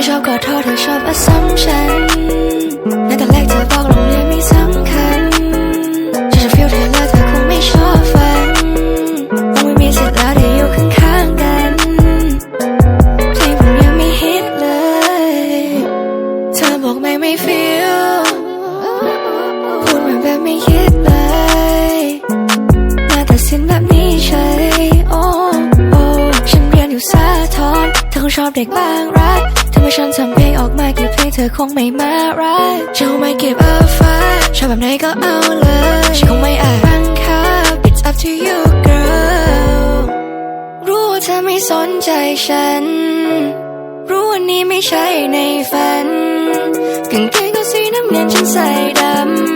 ไม่ชอบ assumption ในตอนแรกเธอบอกโรงเรียนไม่สำคัญฉันจะ feel เธอแล้วเธอคงไม่ชอบฟังคงไม่มีสิทธิ์แล้วได้อยู่ข้างๆกันเพลงผมยังไม่ฮิตเลย เธอบอกไม่ไม่ feel พูดเหมือนแบบไม่คิดเลยมาตัดสินแบบนี้เฉยโอ้โอ้ฉันเรียนอยู่สาทรเธอคงชอบเด็กบางรัก ถ้าฉันทำเพลงออกมากี่เพลงเธอคงไม่มารักจะไม่ give a fuck ชอบแบบไหนก็เอาเลยฉันคงไม่อาจบังคับ it's up to you girl รู้ว่าเธอไม่สนใจฉัน รู้ว่านี้ไม่ใช่ในฝันกางเกงก็สีน้ำเงินฉันใส่ดำ